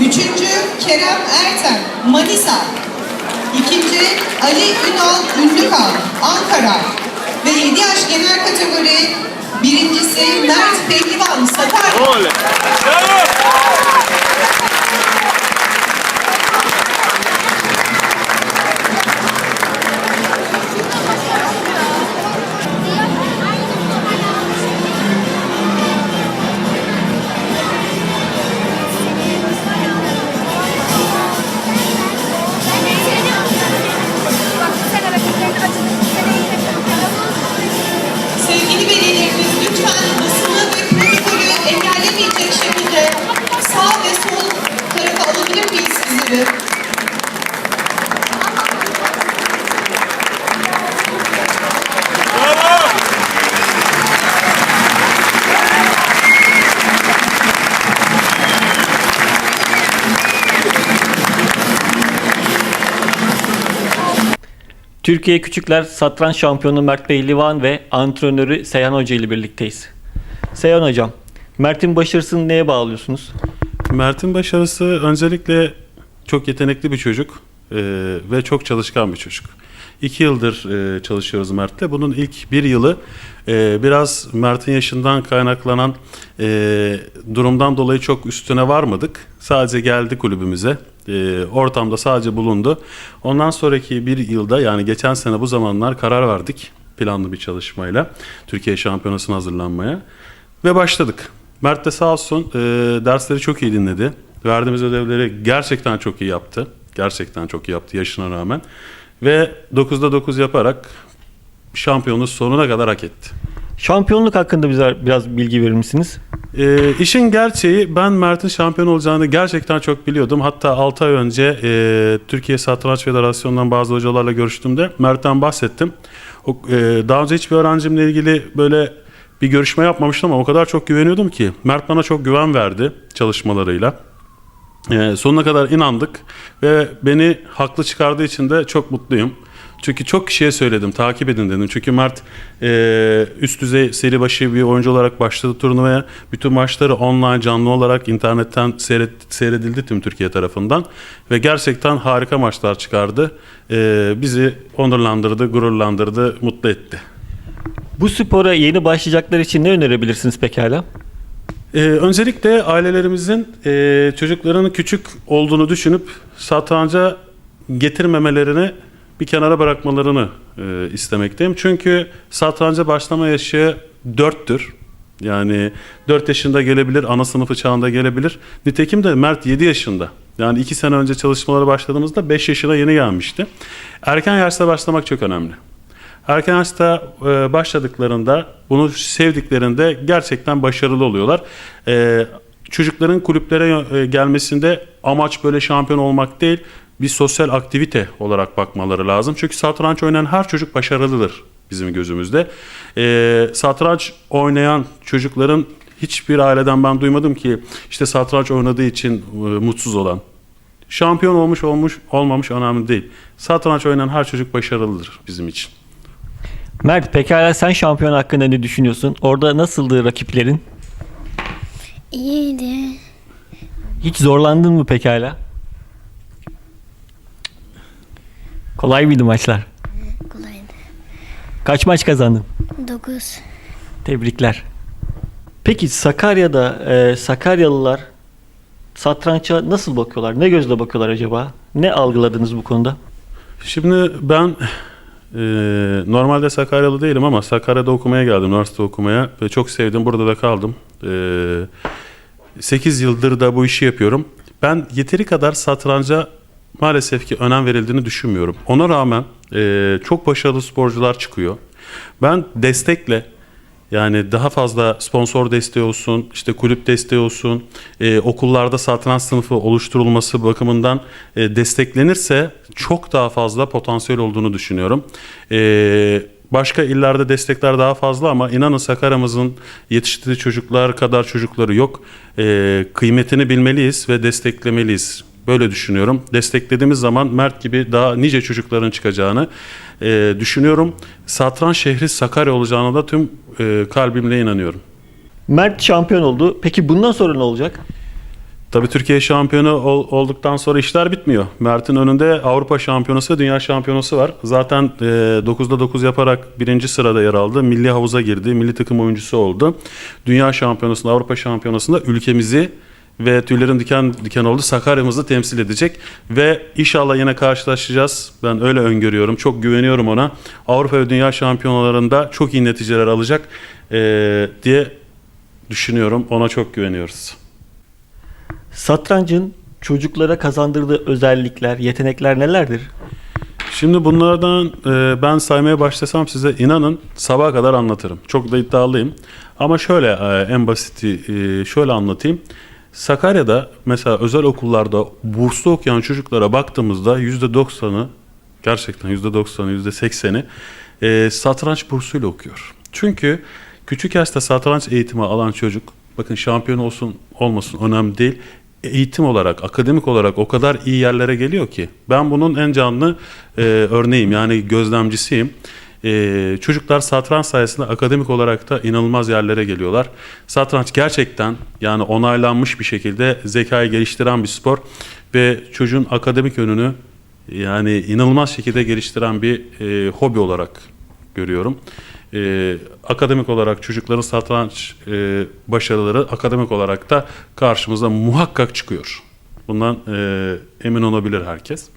Üçüncü Kerem Erten, Manisa. İkinci Ali Ünal Ünlükal, Ankara. Ve 7 yaş genel kategori birincisi Mert Pehlivan, Sakarya. Türkiye Küçükler Satranç Şampiyonu Mert Pehlivan ve antrenörü Seyhan Hoca ile birlikteyiz. Seyhan Hocam, Mert'in başarısını neye bağlıyorsunuz? Mert'in başarısı öncelikle çok yetenekli bir çocuk e, ve çok çalışkan bir çocuk. İki yıldır e, çalışıyoruz Mert'le. Bunun ilk bir yılı e, biraz Mert'in yaşından kaynaklanan e, durumdan dolayı çok üstüne varmadık. Sadece geldi kulübümüze. E, ortamda sadece bulundu. Ondan sonraki bir yılda yani geçen sene bu zamanlar karar verdik planlı bir çalışmayla Türkiye Şampiyonası'na hazırlanmaya ve başladık. Mert de sağ olsun e, dersleri çok iyi dinledi. Verdiğimiz ödevleri gerçekten çok iyi yaptı. Gerçekten çok iyi yaptı yaşına rağmen. Ve 9'da 9 yaparak şampiyonluğu sonuna kadar hak etti. Şampiyonluk hakkında bize biraz bilgi verir misiniz? E, işin gerçeği ben Mert'in şampiyon olacağını gerçekten çok biliyordum. Hatta 6 ay önce e, Türkiye Satranç Federasyonu'ndan bazı hocalarla görüştüğümde Mert'ten bahsettim. O, e, daha önce hiçbir öğrencimle ilgili böyle bir görüşme yapmamıştım ama o kadar çok güveniyordum ki. Mert bana çok güven verdi çalışmalarıyla. Ee, sonuna kadar inandık ve beni haklı çıkardığı için de çok mutluyum. Çünkü çok kişiye söyledim, takip edin dedim. Çünkü Mert e, üst düzey seri başı bir oyuncu olarak başladı turnuvaya. Bütün maçları online canlı olarak internetten seyret, seyredildi tüm Türkiye tarafından. Ve gerçekten harika maçlar çıkardı. E, bizi onurlandırdı, gururlandırdı, mutlu etti. Bu spora yeni başlayacaklar için ne önerebilirsiniz pekala? Ee, öncelikle ailelerimizin e, çocuklarının küçük olduğunu düşünüp satranca getirmemelerini bir kenara bırakmalarını e, istemekteyim. Çünkü satranca başlama yaşı 4'tür. Yani 4 yaşında gelebilir, ana sınıfı çağında gelebilir. Nitekim de Mert 7 yaşında. Yani 2 sene önce çalışmalara başladığımızda 5 yaşına yeni gelmişti. Erken yaşta başlamak çok önemli. Erken yaşta e, başladıklarında, bunu sevdiklerinde gerçekten başarılı oluyorlar. E, çocukların kulüplere e, gelmesinde amaç böyle şampiyon olmak değil, bir sosyal aktivite olarak bakmaları lazım. Çünkü satranç oynayan her çocuk başarılıdır bizim gözümüzde. E, satranç oynayan çocukların hiçbir aileden ben duymadım ki işte satranç oynadığı için e, mutsuz olan. Şampiyon olmuş olmuş olmamış önemli değil. Satranç oynayan her çocuk başarılıdır bizim için. Mert pekala sen şampiyon hakkında ne düşünüyorsun? Orada nasıldı rakiplerin? İyiydi. Hiç zorlandın mı pekala? Kolay mıydı maçlar? Kolaydı. Kaç maç kazandın? 9. Tebrikler. Peki Sakarya'da e, Sakaryalılar satrança nasıl bakıyorlar? Ne gözle bakıyorlar acaba? Ne algıladınız bu konuda? Şimdi ben e, normalde Sakaryalı değilim ama Sakarya'da okumaya geldim, üniversite okumaya ve çok sevdim. Burada da kaldım. E, 8 yıldır da bu işi yapıyorum. Ben yeteri kadar satranca maalesef ki önem verildiğini düşünmüyorum. Ona rağmen e, çok başarılı sporcular çıkıyor. Ben destekle yani daha fazla sponsor desteği olsun, işte kulüp desteği olsun, e, okullarda satranç sınıfı oluşturulması bakımından e, desteklenirse çok daha fazla potansiyel olduğunu düşünüyorum. E, başka illerde destekler daha fazla ama inanın Sakarya'mızın yetiştirdiği çocuklar kadar çocukları yok. E, kıymetini bilmeliyiz ve desteklemeliyiz. Böyle düşünüyorum. Desteklediğimiz zaman Mert gibi daha nice çocukların çıkacağını e, düşünüyorum. Satranç şehri Sakarya olacağına da tüm e, kalbimle inanıyorum. Mert şampiyon oldu. Peki bundan sonra ne olacak? Tabii Türkiye şampiyonu ol- olduktan sonra işler bitmiyor. Mert'in önünde Avrupa şampiyonası ve dünya şampiyonası var. Zaten e, 9'da 9 yaparak birinci sırada yer aldı. Milli havuza girdi. Milli takım oyuncusu oldu. Dünya şampiyonasında, Avrupa şampiyonasında ülkemizi ve tüylerin diken diken oldu. Sakarya'mızı temsil edecek. Ve inşallah yine karşılaşacağız. Ben öyle öngörüyorum. Çok güveniyorum ona. Avrupa ve dünya şampiyonalarında çok iyi neticeler alacak e, diye düşünüyorum. Ona çok güveniyoruz. Satrancın çocuklara kazandırdığı özellikler, yetenekler nelerdir? Şimdi bunlardan e, ben saymaya başlasam size inanın sabaha kadar anlatırım. Çok da iddialıyım. Ama şöyle e, en basiti e, şöyle anlatayım. Sakarya'da mesela özel okullarda burslu okuyan çocuklara baktığımızda %90'ı gerçekten %90'ı %80'i e, satranç bursuyla okuyor. Çünkü küçük yaşta satranç eğitimi alan çocuk bakın şampiyon olsun olmasın önemli değil eğitim olarak, akademik olarak o kadar iyi yerlere geliyor ki. Ben bunun en canlı e, örneğim yani gözlemcisiyim. E, çocuklar satranç sayesinde akademik olarak da inanılmaz yerlere geliyorlar. Satranç gerçekten yani onaylanmış bir şekilde zekayı geliştiren bir spor ve çocuğun akademik yönünü yani inanılmaz şekilde geliştiren bir e, hobi olarak görüyorum. Ee, akademik olarak çocukların satranç e, başarıları akademik olarak da karşımıza muhakkak çıkıyor. Bundan e, emin olabilir herkes.